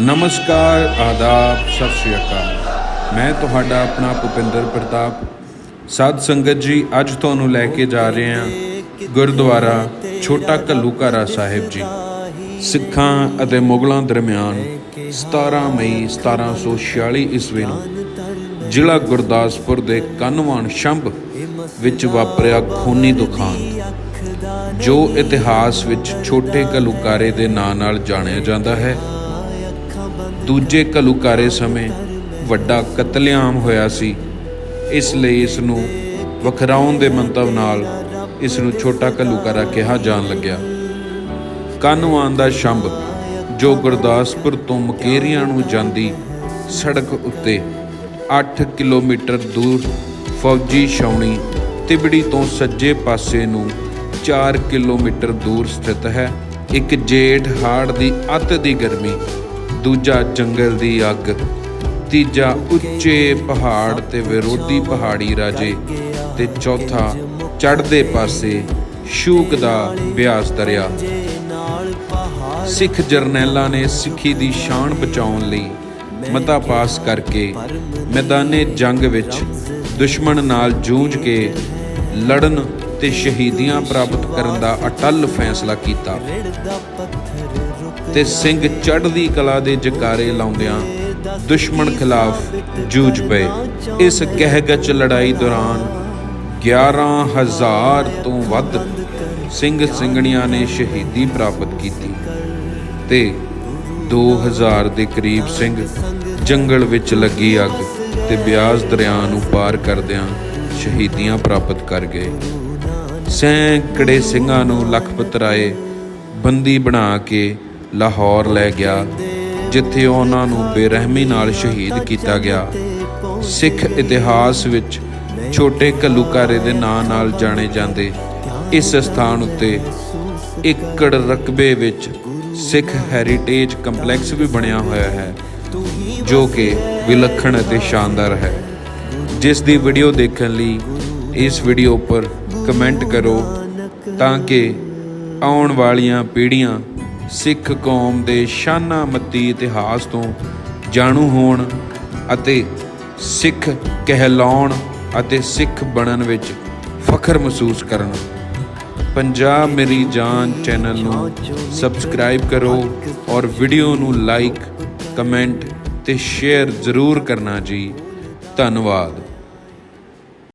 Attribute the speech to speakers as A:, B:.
A: ਨਮਸਕਾਰ, ਆਦਾਬ, ਸਤਿ ਸ਼੍ਰੀ ਅਕਾਲ। ਮੈਂ ਤੁਹਾਡਾ ਆਪਣਾ ਭੁਪਿੰਦਰ ਪ੍ਰਤਾਪ। ਸਾਧ ਸੰਗਤ ਜੀ, ਅੱਜ ਤੁਹਾਨੂੰ ਲੈ ਕੇ ਜਾ ਰਹੇ ਹਾਂ ਗੁਰਦੁਆਰਾ ਛੋਟਾ ਘੱਲੂਘਾਰਾ ਸਾਹਿਬ ਜੀ। ਸਿੱਖਾਂ ਅਤੇ ਮੁਗਲਾਂ ਦਰਮਿਆਨ 17 ਮਈ 1746 ਈਸਵੀ ਨੂੰ ਜ਼ਿਲ੍ਹਾ ਗੁਰਦਾਸਪੁਰ ਦੇ ਕੰਨਵਾਨ ਸ਼ੰਭ ਵਿੱਚ ਵਾਪਰਿਆ ਖੂਨੀ ਦੁਖਾਂਤ, ਜੋ ਇਤਿਹਾਸ ਵਿੱਚ ਛੋਟੇ ਘੱਲੂਘਾਰੇ ਦੇ ਨਾਂ ਨਾਲ ਜਾਣਿਆ ਜਾਂਦਾ ਹੈ। ਦੂਜੇ ਘੱਲੂਘਾਰੇ ਸਮੇਂ ਵੱਡਾ ਕਤਲੇਆਮ ਹੋਇਆ ਸੀ। ਇਸ ਲਈ ਇਸ ਨੂੰ ਵਖਰਾਉਣ ਦੇ ਮੰਤਵ ਨਾਲ ਇਸ ਨੂੰ ਛੋਟਾ ਘੱਲੂਘਾਰਾ ਕਿਹਾ ਜਾਣ ਲੱਗਿਆ। ਕਾਨੂੰਨ ਦਾ ਸ਼ੰਭ, ਜੋ ਗੁਰਦਾਸਪੁਰ ਤੋਂ ਮਕੇਰੀਆਂ ਨੂੰ ਜਾਂਦੀ ਸੜਕ ਉੱਤੇ 8 ਕਿਲੋਮੀਟਰ ਦੂਰ ਫੌਜੀ ਛਾਉਣੀ ਤਿਬੜੀ ਤੋਂ ਸੱਜੇ ਪਾਸੇ ਨੂੰ 4 ਕਿਲੋਮੀਟਰ ਦੂਰ ਸਥਿਤ ਹੈ। ਇੱਕ ਜੇਠ ਹਾੜ ਦੀ ਅੱਤ ਦੀ ਗਰਮੀ ਦੂਜਾ ਜੰਗਲ ਦੀ ਅੱਗ, ਤੀਜਾ ਉੱਚੇ ਪਹਾੜ ਤੇ ਵਿਰੋਧੀ ਪਹਾੜੀ ਰਾਜੇ ਤੇ ਚੌਥਾ ਚੜ੍ਹਦੇ ਪਾਸੇ ਸ਼ੂਕ ਦਾ ਬਿਆਸ ਦਰਿਆ। ਸਿੱਖ ਜਰਨੈਲਾਂ ਨੇ ਸਿੱਖੀ ਦੀ ਸ਼ਾਨ ਬਚਾਉਣ ਲਈ ਮਤਾ ਪਾਸ ਕਰਕੇ ਮੈਦਾਨੇ ਜੰਗ ਵਿੱਚ ਦੁਸ਼ਮਣ ਨਾਲ ਜੂਝ ਕੇ ਲੜਨ ਤੇ ਸ਼ਹੀਦੀਆਂ ਪ੍ਰਾਪਤ ਕਰਨ ਦਾ ਅਟੱਲ ਫੈਸਲਾ ਕੀਤਾ। ਤੇ ਸਿੰਘ ਚੜ੍ਹਦੀ ਕਲਾ ਦੇ ਜਕਾਰੇ ਲਾਉਂਦਿਆਂ ਦੁਸ਼ਮਣ ਖਿਲਾਫ ਜੂਝ ਪਏ। ਇਸ ਕਹਿਗਚ ਲੜਾਈ ਦੌਰਾਨ 11000 ਤੋਂ ਵੱਧ ਸਿੰਘ ਸਿੰਘਣੀਆਂ ਨੇ ਸ਼ਹੀਦੀ ਪ੍ਰਾਪਤ ਕੀਤੀ ਤੇ 2000 ਦੇ ਕਰੀਬ ਸਿੰਘ ਜੰਗਲ ਵਿੱਚ ਲੱਗੀ ਅੱਗ ਤੇ ਬਿਆਸ ਦਰਿਆ ਨੂੰ ਪਾਰ ਕਰਦਿਆਂ ਸ਼ਹੀਦੀਆਂ ਪ੍ਰਾਪਤ ਕਰ ਗਏ। ਸੈਂਕੜੇ ਸਿੰਘਾਂ ਨੂੰ ਲਖਪਤ ਰਾਏ ਬੰਦੀ ਬਣਾ ਕੇ ਲਾਹੌਰ ਲੈ ਗਿਆ, ਜਿੱਥੇ ਉਹਨਾਂ ਨੂੰ ਬੇਰਹਿਮੀ ਨਾਲ ਸ਼ਹੀਦ ਕੀਤਾ ਗਿਆ। ਸਿੱਖ ਇਤਿਹਾਸ ਵਿੱਚ ਛੋਟੇ ਘੱਲੂਘਾਰੇ ਦੇ ਨਾਂ ਨਾਲ ਜਾਣੇ ਜਾਂਦੇ। ਇਸ ਸਥਾਨ ਉੱਤੇ ਏਕੜ ਰਕਬੇ ਵਿੱਚ ਸਿੱਖ ਹੈਰੀਟੇਜ ਕੰਪਲੈਕਸ ਵੀ ਬਣਿਆ ਹੋਇਆ ਹੈ, ਜੋ ਕਿ ਵਿਲੱਖਣ ਅਤੇ ਸ਼ਾਨਦਾਰ ਹੈ। ਜਿਸ ਦੀ ਵੀਡੀਓ ਦੇਖਣ ਲਈ ਇਸ ਵੀਡੀਓ ਉੱਪਰ ਕਮੈਂਟ ਕਰੋ ਤਾਂ ਕਿ ਆਉਣ ਵਾਲੀਆਂ ਪੀੜ੍ਹੀਆਂ ਸਿੱਖ ਕੌਮ ਦੇ ਸ਼ਾਨਾ ਮੱਤੀ ਇਤਿਹਾਸ ਤੋਂ ਜਾਣੂ ਹੋਣ ਅਤੇ ਸਿੱਖ ਕਹਿਲਾਉਣ ਅਤੇ ਸਿੱਖ ਬਣਨ ਵਿੱਚ ਫਖਰ ਮਹਿਸੂਸ ਕਰਨ। ਪੰਜਾਬ ਮੇਰੀ ਜਾਨ ਚੈਨਲ ਨੂੰ ਸਬਸਕ੍ਰਾਈਬ ਕਰੋ ਔਰ ਵੀਡੀਓ ਨੂੰ ਲਾਈਕ, ਕਮੈਂਟ ਤੇ ਸ਼ੇਅਰ ਜ਼ਰੂਰ ਕਰਨਾ ਜੀ। ਧੰਨਵਾਦ।